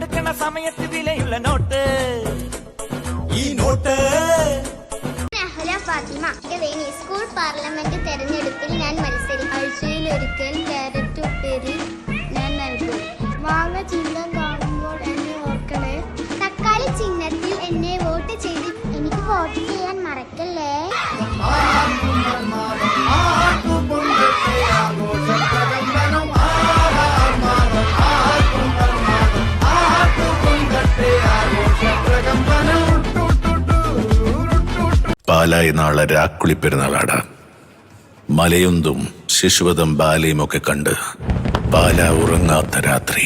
സമയത്ത് വിലയുള്ള നോട്ട്. ഈ not. അഹ്ല Fathima Veni school parliament തെരഞ്ഞെടുപ്പിൽ ഞാൻ മത്സരിക്കും. ആഴ്ചയിൽ ഒരിക്കൽ ക്യാരറ്റ് ഉപ്പേരി ഞാൻ നൽകും. മാങ്ങ ചിഹ്നം കാണുമ്പോൾ എന്നെ ഓർക്കണേ. തക്കാളി ചിഹ്നത്തിൽ എന്നെ വോട്ട് ചെയ്ത് എനിക്ക് വോട്ട് പാലായി നാളെ രാക്കുളി പെരുന്നാളാണ് മലയുന്തും ശിശുവതും ബാലയും ഒക്കെ കണ്ട് ബാല ഉറങ്ങാത്ത രാത്രി.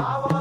ആ